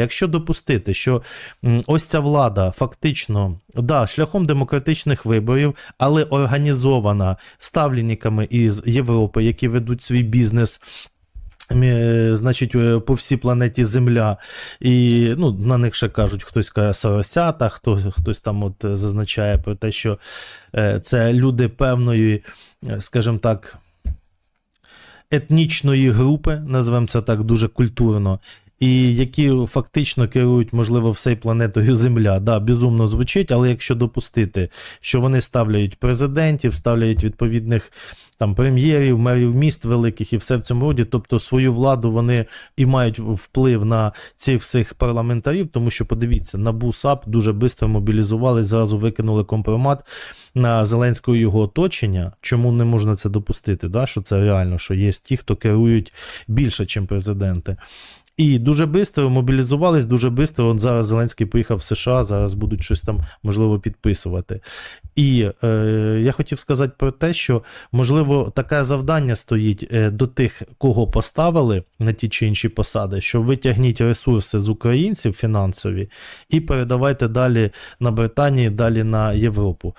Якщо допустити, що ось ця влада фактично да, шляхом демократичних виборів, але організована ставленниками із Європи, які ведуть свій бізнес. е, Значить, е, по всій планеті Земля, і ну, на них ще кажуть, хтось каже соросята, хто, хтось там от зазначає про те, що е, це люди певної, скажімо так, етнічної групи, назвемо це так дуже культурно, і які фактично керують, можливо, всією планетою Земля. Да, безумно звучить, але якщо допустити, що вони ставляють президентів, ставляють відповідних там прем'єрів, мерів міст великих і все в цьому роді, тобто свою владу вони і мають вплив на цих всіх парламентарів, тому що подивіться, НАБУ САП дуже швидко мобілізували, зразу викинули компромат на Зеленського його оточення. Чому не можна це допустити? Да? Що це реально, що є ті, хто керують більше, ніж президенти. І дуже швидко мобілізувались, дуже швидко. Зараз Зеленський поїхав в США, зараз будуть щось там можливо підписувати. І е, я хотів сказати про те, що можливо таке завдання стоїть е, до тих, кого поставили на ті чи інші посади, що витягніть ресурси з українців фінансові і передавайте далі на Британії, далі на Європу.